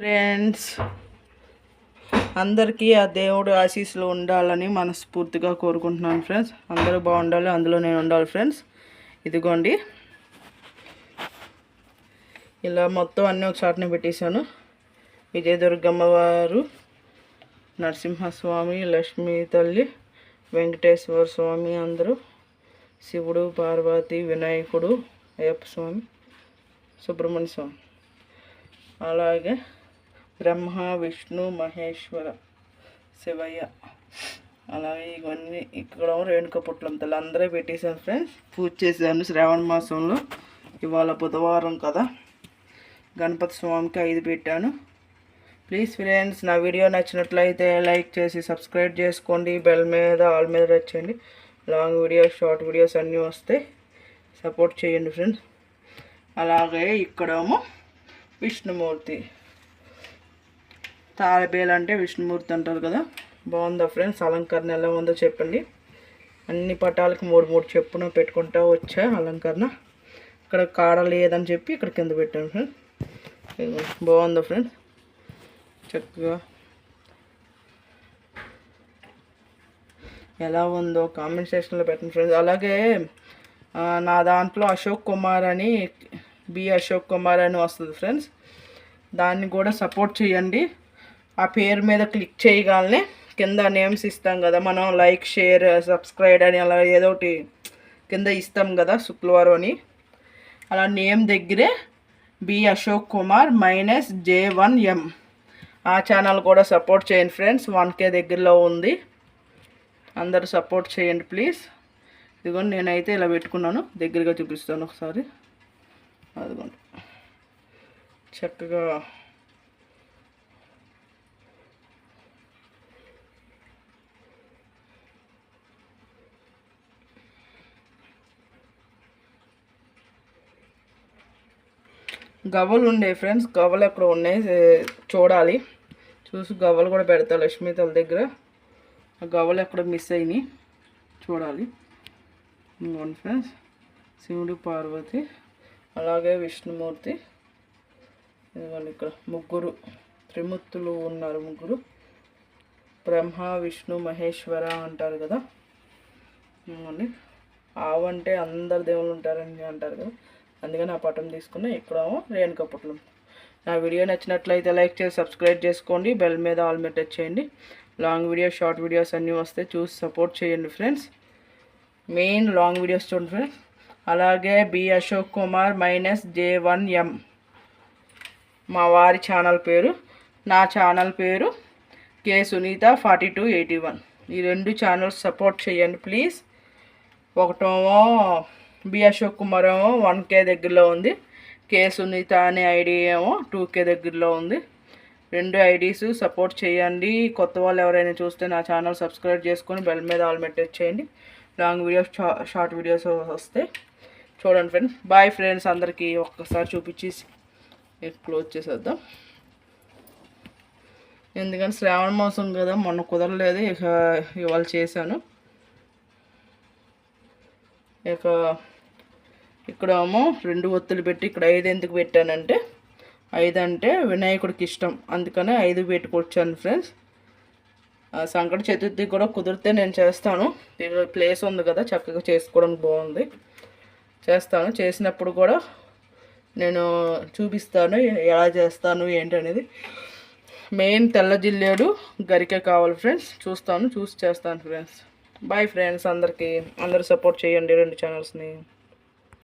Friends అందరికీ ఆ దేవుడు ఆశీస్సులు ఉండాలని మనస్ఫూర్తిగా కోరుకుంటున్నాను ఫ్రెండ్స్ అందరూ బాగుండాలి అందులో నేను ఉండాలి ఫ్రెండ్స్ ఇదిగోండి. ఇలా మొత్తం అన్నీ ఒక చాటున పెట్టేశాను. విజయదుర్గమ్మ వారు నరసింహస్వామి లక్ష్మీ తల్లి వెంకటేశ్వర స్వామి అందరూ శివుడు పార్వతి వినాయకుడు అయ్యప్ప స్వామి సుబ్రహ్మణ్య స్వామి. అలాగే బ్రహ్మ విష్ణు మహేశ్వర శివయ్య. అలాగే ఇవన్నీ ఇక్కడ రేణుక పుట్లంతలు అందరూ పెట్టేశాను ఫ్రెండ్స్ పూజ చేశాను శ్రావణ మాసంలో. ఇవాళ బుధవారం కదా. గణపతి స్వామికి ఐదు పెట్టాను. ప్లీజ్ ఫ్రెండ్స్ నా వీడియో నచ్చినట్లయితే లైక్ చేసి సబ్స్క్రైబ్ చేసుకోండి. బెల్ మీద ఆల్ మీద వచ్చేయండి లాంగ్ వీడియోస్ షార్ట్ వీడియోస్ అన్నీ వస్తాయి సపోర్ట్ చేయండి ఫ్రెండ్స్ అలాగే ఇక్కడేమో విష్ణుమూర్తి. తాళబేలు అంటే విష్ణుమూర్తి అంటారు కదా. బాగుందా ఫ్రెండ్స్? అలంకరణ ఎలా ఉందో చెప్పండి. అన్ని పటాలకు మూడు మూడు చెప్పున పెట్టుకుంటా వచ్చా అలంకరణ. ఇక్కడ కాడ లేదని చెప్పి ఇక్కడ కింద పెట్టాను ఫ్రెండ్స్ బాగుందా ఫ్రెండ్స్ చక్కగా. ఎలా ఉందో కామెంట్ సెక్షన్లో పెట్టండి ఫ్రెండ్స్. అలాగే నా దాంట్లో అశోక్ కుమార్ అని బి అశోక్ కుమార్ అని వస్తుంది ఫ్రెండ్స్. దాన్ని కూడా సపోర్ట్ చేయండి. ఆ పేరు మీద క్లిక్ చేయగానే కింద నేమ్స్ ఇస్తాం కదా మనం లైక్ షేర్ సబ్స్క్రైబ్ అని అలా ఏదో ఒకటి కింద ఇస్తాం కదా శుక్రవారం అని. అలా నేమ్ దగ్గరే B Ashok Kumar minus J one M ఆ ఛానల్ కూడా సపోర్ట్ చేయండి ఫ్రెండ్స్ వన్ కే దగ్గరలో ఉంది. అందరూ సపోర్ట్ చేయండి ప్లీజ్ ఇదిగోండి నేనైతే ఇలా పెట్టుకున్నాను దగ్గరగా చూపిస్తాను ఒకసారి. అదిగోండి. చక్కగా గవ్వలు ఉండే ఫ్రెండ్స్ గవ్వలు ఎక్కడ ఉన్నాయి చూడాలి. చూసి గవ్వలు కూడా పెడతా లక్ష్మీ తల దగ్గర. ఆ గవ్వలు ఎక్కడ మిస్ అయినాయి. చూడాలి. ఇంకోండి ఫ్రెండ్స్ శివుడు పార్వతి అలాగే విష్ణుమూర్తి. ఇదిగోండి ఇక్కడ ముగ్గురు త్రిమూర్తులు ఉన్నారు ముగ్గురు. బ్రహ్మ విష్ణు మహేశ్వర అంటారు కదా. ఇదిగోండి ఆవంటే అందరు దేవుళ్ళు ఉంటారని అంటారు కదా. అందుకని ఆ పటం తీసుకున్న ఇప్పుడేమో రేణుక పుట్లం నా వీడియో నచ్చినట్లయితే లైక్ చేసి సబ్స్క్రైబ్ చేసుకోండి. బెల్ మీద ఆల్ మీద టచ్ చేయండి. లాంగ్ వీడియోస్ షార్ట్ వీడియోస్ అన్నీ వస్తే చూసి సపోర్ట్ చేయండి ఫ్రెండ్స్. మెయిన్ లాంగ్ వీడియోస్ చూడండి ఫ్రెండ్స్. అలాగే B Ashok Kumar minus J one M. మా వారి ఛానల్ పేరు. నా ఛానల్ పేరు K Sunitha forty two eighty one. ఈ రెండు ఛానల్స్ సపోర్ట్ చేయండి ప్లీజ్. ఒకటేమో బి అశోక్ కుమార్ ఏమో వన్ కే దగ్గరలో ఉంది. కే సునీత అనే ఐడి ఏమో టూ కే దగ్గరలో ఉంది. రెండు ఐడీస్ సపోర్ట్ చేయండి. కొత్త వాళ్ళు ఎవరైనా చూస్తే నా ఛానల్ సబ్స్క్రైబ్ చేసుకొని బెల్ మీద ఆల్ మెట్టేజ్ చేయండి. లాంగ్ వీడియోస్ షార్ట్ వీడియోస్ వస్తే చూడండి ఫ్రెండ్స్. బాయ్ ఫ్రెండ్స్ అందరికీ ఒక్కసారి చూపించి క్లోజ్ చేసేద్దాం. ఎందుకంటే శ్రావణ మాసం కదా మొన్న కుదరలేదు. ఇక ఇవాళ చేశాను. ఇక ఇక్కడేమో రెండు ఒత్తులు పెట్టి ఇక్కడ ఐదు ఎందుకు పెట్టానంటే ఐదు అంటే వినాయకుడికి ఇష్టం. అందుకనే ఐదు పెట్టుకొచ్చాను ఫ్రెండ్స్. సంకట చతుర్థి కూడా కుదిరితే నేను చేస్తాను. ప్లేస్ ఉంది కదా చక్కగా చేసుకోవడానికి బాగుంది. చేస్తాను. చేసినప్పుడు కూడా నేను చూపిస్తాను ఎలా చేస్తాను ఏంటనేది. మెయిన్ తెల్ల జిల్లేడు గరికే కావాలి ఫ్రెండ్స్. చూస్తాను చూసి చేస్తాను ఫ్రెండ్స్. బాయ్ ఫ్రెండ్స్ అందరికీ. అందరూ సపోర్ట్ చేయండి రెండు ఛానల్స్ని.